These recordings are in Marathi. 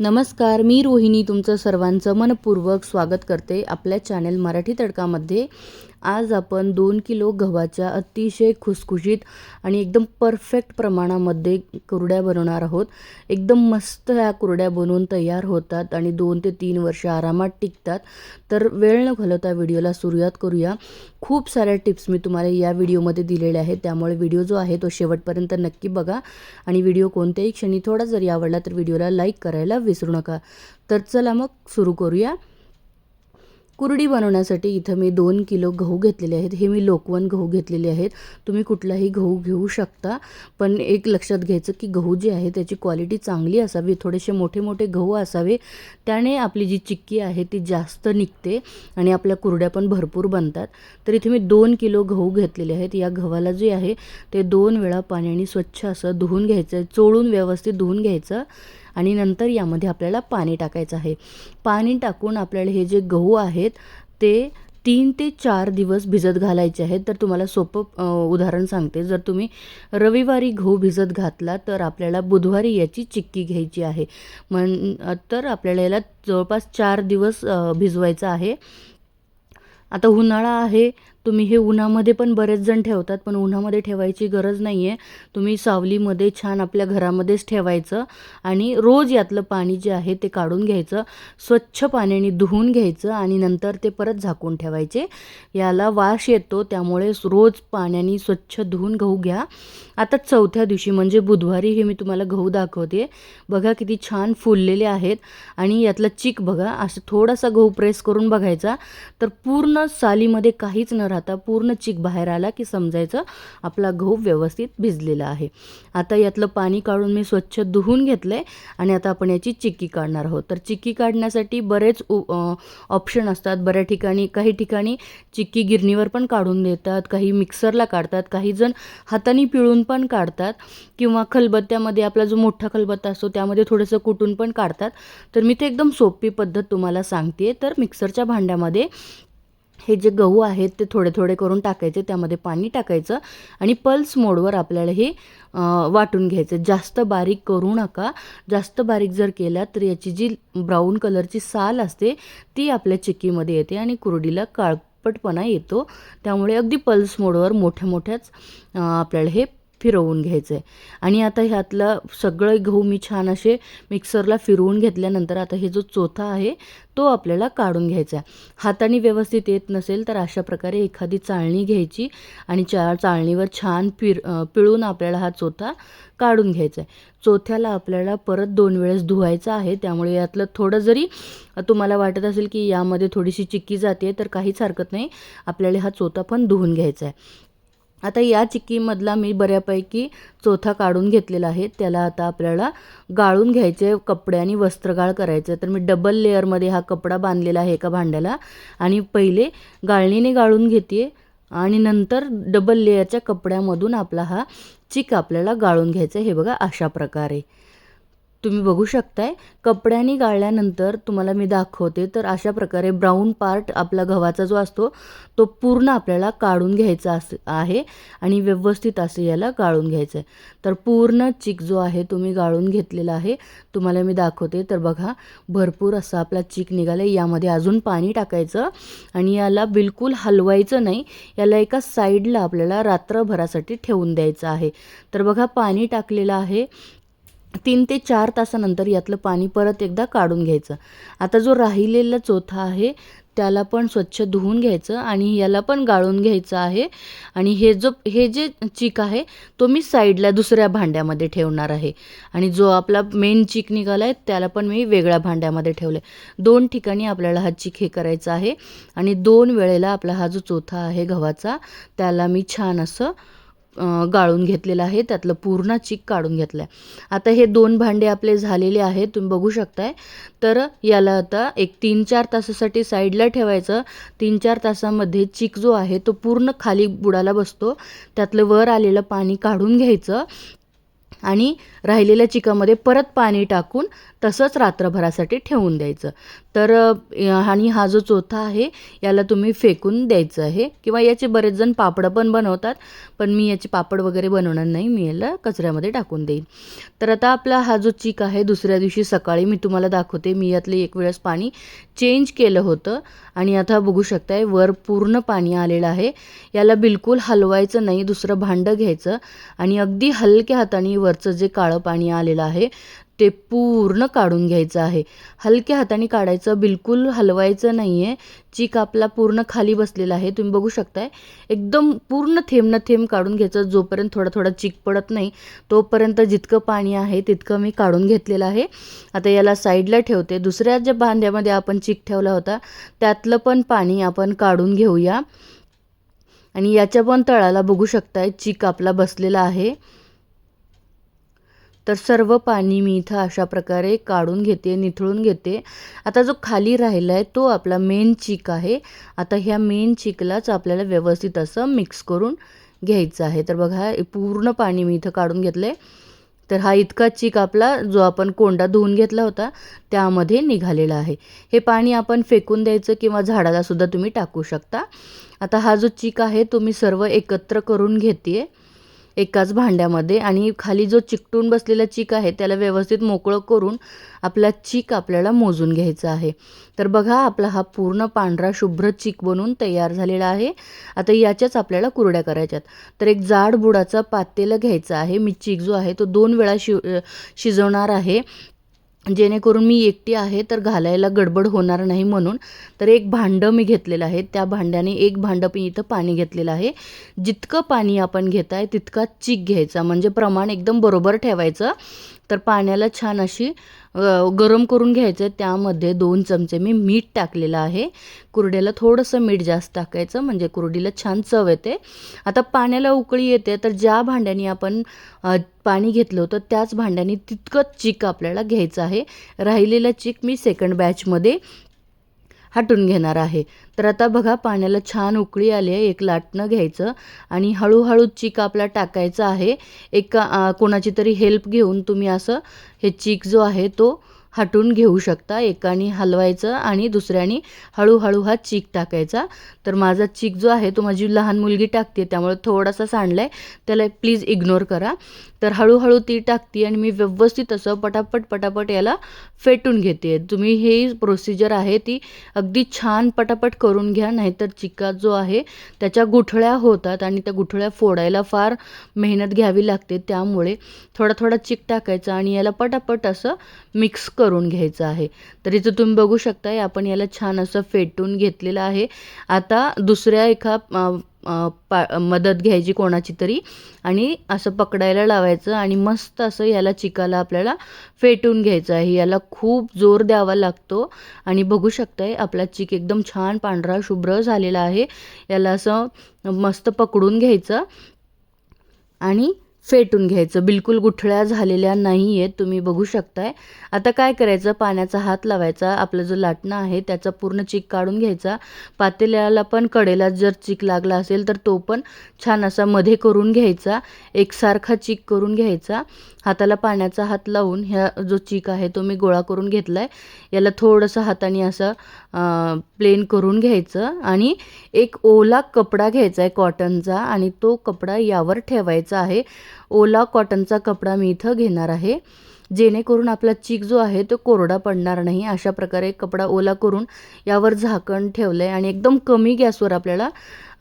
नमस्कार मी रोहिणी तुमचं सर्वांचं मनपूर्वक स्वागत करते आपल्या चॅनल मराठी तडकामध्ये. आज आपण दोन किलो गव्हाच्या अतिशय खुसखुशीत आणि एकदम परफेक्ट प्रमाणामध्ये कुरड्या बनवणार आहोत. एकदम मस्त ह्या कुरड्या बनवून तयार होतात आणि दोन ते तीन वर्ष आरामात टिकतात. तर वेळ न घालवता व्हिडिओला सुरुवात करूया. खूप साऱ्या टिप्स मी तुम्हाला या व्हिडिओमध्ये दिलेल्या आहेत त्यामुळे व्हिडिओ जो आहे तो शेवटपर्यंत नक्की बघा. आणि व्हिडिओ कोणत्याही क्षणी थोडा जरी आवडला तर व्हिडिओला लाईक करायला विसरू नका. तर चला मग सुरू करूया. कुरडी बनवण्यासाठी इथं मी दोन किलो गहू घेतलेले आहेत. हे मी लोकवन गहू घेतलेले आहेत. तुम्ही कुठलाही गहू घेऊ शकता. पण एक लक्षात घ्यायचं की गहू जे आहे त्याची क्वालिटी चांगली असावी थोडेसे मोठे मोठे गहू असावे. त्याने आपली जी चिक्की आहे ती जास्त निघते आणि आपल्या कुरड्या पण भरपूर बनतात. तर इथे मी दोन किलो गहू घेतलेले आहेत. या गव्हाला जे आहे ते दोन वेळा पाण्याने स्वच्छ असं धुवून घ्यायचं चोळून व्यवस्थित धुवून घ्यायचं. आणि नंतर यामध्ये आपल्याला पाणी टाकायचं आहे. पाणी टाकून आपल्याला हे जे गहू आहेत ते तीन ते चार दिवस भिजत घालायचे आहेत. तर तुम्हाला सोपं उदाहरण सांगते. जर तुम्ही रविवारी गहू भिजत घातला तर आपल्याला बुधवारी याची चिक्की घ्यायची आहे. म्हण तर आपल्याला याला जवळपास चार दिवस भिजवायचं आहे. आता उन्हाळा आहे तुम्ही हे उन्हामध्ये पण बरेच जण ठेवतात पण उन्हामध्ये ठेवायची गरज नाही आहे तुम्ही सावलीमध्ये छान आपल्या घरामध्येच ठेवायचं आणि रोज यातलं पाणी जे आहे ते काढून घ्यायचं स्वच्छ पाण्याने धुवून घ्यायचं आणि नंतर ते परत झाकून ठेवायचे. याला वास येतो त्यामुळे रोज पाण्याने स्वच्छ धुवून गहू घ्या. आता चौथ्या दिवशी म्हणजे बुधवारी हे मी तुम्हाला गहू दाखवते. बघा किती छान फुललेले आहेत आणि यातला चिक बघा असं थोडासा गहू प्रेस करून बघायचा. तर पूर्ण सालीमध्ये काहीच न राहता पूर्ण चिक बाहेर आला की समजायचं आपला गहू व्यवस्थित भिजलेला आहे. आता यातलं पाणी काढून मी स्वच्छ धुवून घेतलं आहे आणि आता आपण याची चिक्की काढणार आहोत. तर चिक्की काढण्यासाठी बरेच ऑप्शन असतात. बऱ्या ठिकाणी काही ठिकाणी चिक्की गिरणीवर पण काढून देतात काही मिक्सरला काढतात काही जण हाताने पिळून पण काढतात किंवा खलबत्त्यामध्ये आपला जो मोठा खलबत्ता असतो त्यामध्ये थोडंसं कुटून पण काढतात. तर मी ते एकदम सोपी पद्धत तुम्हाला सांगते तर मिक्सरच्या भांड्यामध्ये हे जे गहू आहेत ते थोडे थोडे करून टाकायचे त्यामध्ये पाणी टाकायचं आणि पल्स मोडवर आपल्याला हे वाटून घ्यायचं. जास्त बारीक करू नका. जास्त बारीक जर केला तर याची जी ब्राऊन कलरची साल असते ती आपल्या चिक्कीमध्ये येते आणि कुरडीला काळपटपणा येतो. त्यामुळे अगदी पल्स मोडवर मोठ्या मोठ्याच आपल्याला हे फिरवून घ्यायचं आहे आणि आता ह्यातलं सगळं गहू मी छान असे मिक्सरला फिरवून घेतल्यानंतर आता हे जो चोथा आहे तो आपल्याला काढून घ्यायचा आहे हाताने व्यवस्थित येत नसेल तर अशा प्रकारे एखादी चाळणी घ्यायची आणि चा चाळणीवर छान फिर पिळून आपल्याला हा चोथा काढून घ्यायचा आहे चोथ्याला आपल्याला परत दोन वेळेस धुवायचा आहे त्यामुळे यातलं थोडं जरी तुम्हाला वाटत असेल की यामध्ये थोडीशी चिक्की जाते तर काहीच हरकत नाही. आपल्याला हा चोथा पण धुवून घ्यायचा आहे आता या चिक्कीमधला मी बऱ्यापैकी चोथा काढून घेतलेला आहे. त्याला आता आपल्याला गाळून घ्यायचे कपड्याने वस्त्रगाळ करायचं. तर मी डबल लेअरमध्ये हा कपडा बांधलेला आहे एका भांड्याला. आणि पहिले गाळणीने गाळून घेते आणि नंतर डबल लेअरच्या कपड्यामधून आपला हा चिक आपल्याला गाळून घ्यायचा आहे. हे बघा अशा प्रकारे. तुम्ही बघू शकताय कपड्याने गाळल्यानंतर तुम्हाला मी दाखवते तर अशा प्रकारे ब्राऊन पार्ट आपला गव्हाचा जो असतो तो पूर्ण आपल्याला काढून घ्यायचा अस आहे आणि व्यवस्थित असं याला गाळून घ्यायचं आहे तर पूर्ण चिक जो आहे तो मी गाळून घेतलेला आहे. तुम्हाला मी दाखवते तर बघा भरपूर असा आपला चिक निघाला यामध्ये अजून पाणी टाकायचं आणि याला बिलकुल हलवायचं नाही. याला एका साईडला आपल्याला रात्रभरासाठी ठेवून द्यायचं आहे. तर बघा पाणी टाकलेलं आहे. तीन ते चार तासानंतर यातलं पाणी परत एकदा काढून घ्यायचं. आता जो राहिलेला चोथा आहे त्याला पण स्वच्छ धुवून घ्यायचं आणि याला पण गाळून घ्यायचं आहे. आणि हे जो हे जे चीक आहे तो मी साईडला दुसऱ्या भांड्यामध्ये ठेवणार आहे. आणि जो आपला मेन चीक निघाला आहे त्याला पण मी वेगळ्या भांड्यामध्ये ठेवले दोन ठिकाणी आपल्याला हा चीक हे करायचा आहे. आणि दोन वेळेला आपला हा जो चोथा आहे गव्हाचा त्याला मी छान असं गाळून घेतलेलं आहे. त्यातलं पूर्ण चीक काढून घेतलं आहे आता हे दोन भांडे आपले झालेले आहेत. तुम्ही बघू शकताय. तर याला आता एक तीन चार तासासाठी साईडला ठेवायचं. तीन चार तासामध्ये चीक जो आहे तो पूर्ण खाली बुडाला बसतो. त्यातलं वर आलेलं पाणी काढून घ्यायचं. आणि राहिलेल्या चिकामध्ये परत पाणी टाकून तसंच रात्रभरासाठी ठेवून द्यायचं. तर आणि हा जो चोथा आहे याला तुम्ही फेकून द्यायचं आहे. किंवा याचे बरेच जण पापडं पण बनवतात पण मी याचे पापड वगैरे बनवणार नाही. मी याला कचऱ्यामध्ये टाकून देईन. तर आता आपला हा जो चीक आहे दुसऱ्या दिवशी सकाळी मी तुम्हाला दाखवते. मी यातले एक वेळेस पाणी चेंज केलं होतं. आणि आता बघू शकताय वर पूर्ण पाणी आलेलं आहे. याला बिलकुल हलवायचं नाही दुसरं भांडं घ्यायचं. आणि अगदी हलक्या हाताने वरचं जे काळं पाणी आलेलं आहे ते पूर्ण काढून घ्यायचं आहे. हलक्या हाताने काढायचं बिलकुल हलवायचं नाही आहे चीक आपला पूर्ण खाली बसलेला आहे. तुम्ही बघू शकताय. एकदम पूर्ण थेंब न थेंब काढून घ्यायचं. जोपर्यंत थोडा थोडा चीक पडत नाही तोपर्यंत जितकं पाणी आहे तितकं मी काढून घेतलेलं आहे. आता याला साईडला ठेवते. दुसऱ्या ज्या भांड्यामध्ये आपण चीक ठेवला होता त्यातलं पण पाणी आपण काढून घेऊया. आणि याच्या पण तळाला बघू शकताय चीक आपला बसलेला आहे. तर सर्व पाणी मी इथं अशा प्रकारे काढून घेते निथळून घेते. आता जो खाली राहिला आहे तो आपला मेन चीक आहे. आता ह्या मेन चिकलाच आपल्याला व्यवस्थित असं मिक्स करून घ्यायचं आहे. तर बघा पूर्ण पाणी मी इथं काढून घेतलं आहे तर हा इतका चीक आपला जो आपण कोंडा धुवून घेतला होता त्यामध्ये निघालेला आहे. हे पाणी आपण फेकून द्यायचं किंवा झाडालासुद्धा तुम्ही टाकू शकता. आता हा जो चीक आहे तो मी सर्व एकत्र करून घेते एकाच भांड्यामध्ये आणि खाली जो चिकटून बसलेला चीक आहे त्याला व्यवस्थित मोकळं करून आपला चीक आपल्याला मोजून घ्यायचा आहे. तर बघा आपला हा पूर्ण पांढरा शुभ्र चीक बनून तयार झालेला आहे. आता याच्याच आपल्याला कुरड्या करायच्यात. तर एक जाड बुडाचा पातेलं घ्यायचं आहे. मी चीक जो आहे तो दोन वेळा शि शिजवणार आहे. जेणेकरून मी एकटी आहे तर घालायला गडबड होणार नाही म्हणून तर एक भांडं मी घेतलेलं आहे. त्या भांड्याने एक भांडं मी इथं पाणी घेतलेलं आहे. जितकं पाणी आपण घेत आहे तितका चीक घ्यायचा. म्हणजे प्रमाण एकदम बरोबर ठेवायचं. तर पाण्याला छान अशी गरम करून घ्यायचं. आहे त्यामध्ये दोन चमचे मी मीठ टाकलेलं आहे. कुरड्याला थोडंसं मीठ जास्त टाकायचं म्हणजे कुरडीला छान चव येते. आता पाण्याला उकळी येते तर ज्या भांड्याने आपण पाणी घेतलं होतं त्याच भांड्याने तितकंच चीक आपल्याला घ्यायचं आहे. राहिलेलं चीक मी सेकंड बॅचमध्ये हटून घेणार आहे. तर आता बघा पाण्याला छान उकळी आली आहे. एक लाटणं घ्यायचं आणि हळूहळू चीक आपला टाकायचा आहे. एका कोणाची तरी हेल्प घेऊन तुम्ही असं हे चीक जो आहे तो हटून घेऊ शकता. एकाने हलवायचं आणि दुसऱ्याने हळूहळू हा चीक टाकायचा. तर माझा चीक जो आहे तो माझी लहान मुलगी टाकते त्यामुळे थोडासा सांडला आहे त्याला प्लीज इग्नोर करा. तर हळूहळू ती टाकते आणि मी व्यवस्थित असं पटापट पटापट याला फेटून घेते. तुम्ही ही प्रोसिजर आहे ती अगदी छान पटापट करून घ्या नाहीतर चिका जो आहे त्याच्या गुठळ्या होतात आणि त्या गुठळ्या फोडायला फार मेहनत घ्यावी लागते. त्यामुळे थोडा थोडा चिक टाकायचा आणि याला पटापट असं मिक्स कर. करून घ्यायचं आहे. तर इथं तुम्ही बघू शकताय आपण याला छान असं फेटून घेतलेलं आहे. आता दुसऱ्या एका पा मदत घ्यायची कोणाची तरी आणि असं पकडायला लावायचं आणि मस्त असं याला चिकाला आपल्याला फेटून घ्यायचं आहे. याला खूप जोर द्यावा लागतो आणि बघू शकताय आपला चिक एकदम छान पांढरा शुभ्र झालेला आहे. याला असं मस्त पकडून घ्यायचं आणि फेटून घ्यायचं. बिलकुल गुठळ्या झालेल्या नाही आहेत तुम्ही बघू शकताय. आता काय करायचं? पाण्याचा हात लावायचा. आपलं जो लाटणं आहे त्याचा पूर्ण चिक काढून घ्यायचा. पातेल्याला पण कडेला जर चिक लागला असेल तर तो पण छान असा मध्ये करून घ्यायचा. एकसारखा चिक करून घ्यायचा. हाताला पाण्याचा हात लावून ह्या जो चीक आहे तो मी गोळा करून घेतला आहे याला थोडंसं हाताने असं प्लेन करून घ्यायचं आणि एक ओला कपडा घ्यायचा आहे कॉटनचा आणि तो कपडा यावर ठेवायचा आहे. ओला कॉटनचा कपडा मी इथं घेणार आहे. जेणेकरून आपला चीक जो आहे तो कोरडा पडणार नाही. अशा प्रकारे कपडा ओला करून यावर झाकण ठेवलं आहे आणि एकदम कमी गॅसवर आपल्याला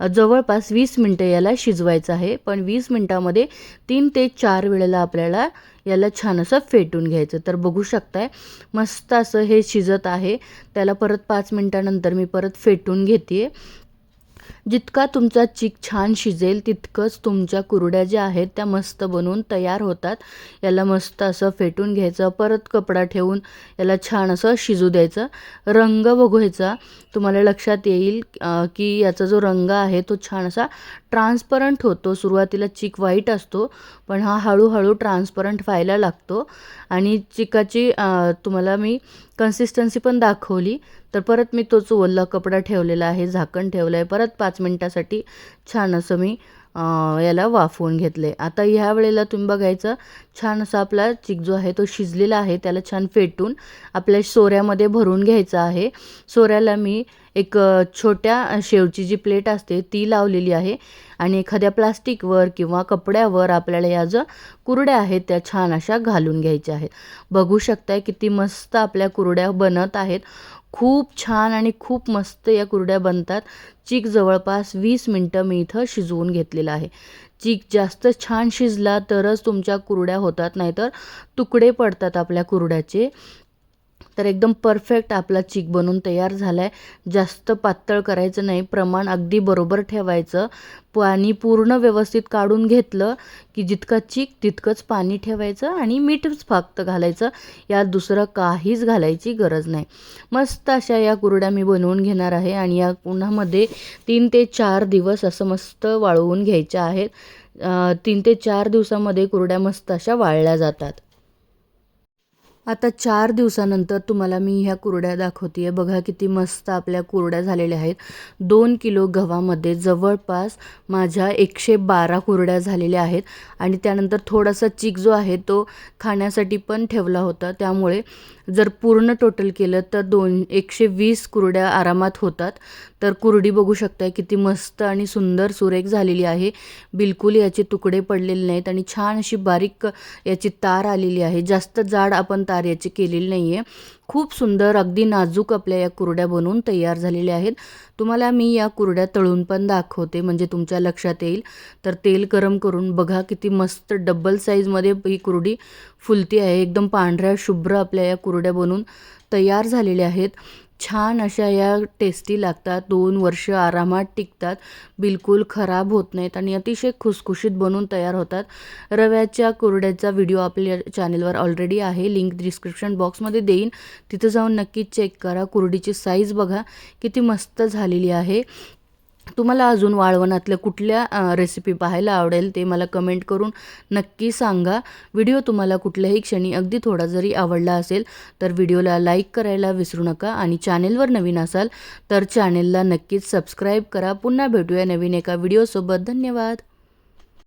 जवळपास वीस मिनटं याला शिजवायचं आहे. पण वीस मिनटामध्ये तीन ते चार वेळेला आपल्याला याला छान असं फेटून घ्यायचं. तर बघू शकताय मस्त असं हे शिजत आहे. त्याला परत पाच मिनटानंतर मी परत फेटून घेते जितका तुमचा चिक छान शिजेल तितकंच तुमच्या कुरड्या ज्या आहेत त्या मस्त बनवून तयार होतात. याला मस्त असं फेटून घ्यायचं परत कपडा ठेवून याला छान असं शिजू द्यायचं. रंग बघायचा. तुम्हाला लक्षात येईल की याचा जो रंग आहे तो छान असा ट्रान्सपरंट होतो. सुरुवातीला चिक व्हाईट असतो पण हा हळूहळू ट्रान्सपरंट व्हायला लागतो. आणि चिकाची तुम्हाला मी कन्सिस्टन्सी पण दाखवली. तर परत मी तोच ओला कपडा ठेवलेला आहे झाकण ठेवलं आहे परत पाच मिनटासाठी छान असं मी याला वाफवून घेतले. आता ह्या वेळेला तुम्ही बघायचं छान असा आपला चिक जो आहे तो शिजलेला आहे त्याला छान फेटून आपल्या सोऱ्यामध्ये भरून घ्यायचा आहे. सोऱ्याला मी एक छोट्या शेवची जी प्लेट असते ती लावलेली आहे आणि एखाद्या प्लास्टिकवर किंवा कपड्यावर आपल्याला या ज्या कुरड्या आहेत त्या छान अशा घालून घ्यायच्या आहेत. बघू शकताय किती मस्त आपल्या कुरड्या बनत आहेत. खूप छान आणि खूप मस्त या कुरड्या बनतात. चीक जवळपास वीस मिनटं मी इथं शिजवून घेतलेलं आहे. चीक जास्त छान शिजला तरच तुमच्या कुरड्या होतात नाहीतर तुकडे पडतात आपल्या कुरड्याचे. तर एकदम परफेक्ट आपला चीक बनून तयार झाला आहे जास्त पातळ करायचं नाही प्रमाण अगदी बरोबर ठेवायचं. पाणी पूर्ण व्यवस्थित काढून घेतलं की जितका चीक तितकंच पाणी ठेवायचं आणि मीठच फक्त घालायचं. यात दुसरं काहीच घालायची गरज नाही. मस्त अशा या कुरड्या मी बनवून घेणार आहे आणि या उन्हामध्ये तीन ते चार दिवस असं मस्त वाळवून घ्यायच्या आहेत. तीन ते चार दिवसामध्ये कुरड्या मस्त अशा वाळल्या जातात. आता चार दिवसानंतर तुम्हाला मी ह्या कुरड्या दाखवते आहे बघा किती मस्त आपल्या कुरड्या झालेल्या आहेत. दोन किलो गव्हामध्ये जवळपास माझ्या एकशे बारा कुरड्या झालेल्या आहेत. आणि त्यानंतर थोडासा चीक जो आहे तो खाण्यासाठी पण ठेवला होता. त्यामुळे जर पूर्ण टोटल केलं तर दोन एकशे वीस कुरड्या आरामात होतात. तर कुरडी बघू शकताय किती मस्त आणि सुंदर सुरेख झालेली आहे. बिलकुल याचे तुकडे पडलेले नाहीत आणि छान अशी बारीक याची तार आलेली आहे. जास्त जाड आपण तार याची केलेली नाही आहे खूप सुंदर अगदी नाजूक आपल्या या कुरड्या बनवून तयार झालेल्या आहेत. तुम्हाला मी या कुरड्या तळून पण दाखवते म्हणजे तुमच्या लक्षात येईल. तर तेल गरम करून बघा किती मस्त डबल साईजमध्ये ही कुरडी फुलती आहे. एकदम पांढऱ्या शुभ्र आपल्या या कुरड्या बनवून तयार झालेल्या आहेत. छान अशा या टेस्टी लागतात. दोन वर्ष आरामात टिकतात. बिलकुल खराब होत नाहीत आणि अतिशय खुसखुशीत बनून तयार होतात. रव्याच्या कुरड्याचा व्हिडिओ आपल्या चॅनेलवर ऑलरेडी आहे. लिंक डिस्क्रिप्शन बॉक्समध्ये देईन. तिथं जाऊन नक्कीच चेक करा. कुरडीची साईज बघा. किती मस्त झालेली आहे. तुम्हाला अजून वाळवणातल्या कुठल्या रेसिपी पाहायला आवडेल ते मला कमेंट करून नक्की सांगा. व्हिडिओ तुम्हाला कुठल्याही क्षणी अगदी थोडा जरी आवडला असेल तर व्हिडिओला लाईक करायला विसरू नका आणि चॅनेलवर नवीन असाल तर चॅनेलला नक्कीच सबस्क्राईब करा. पुन्हा भेटूया नवीन एका व्हिडिओसोबत धन्यवाद.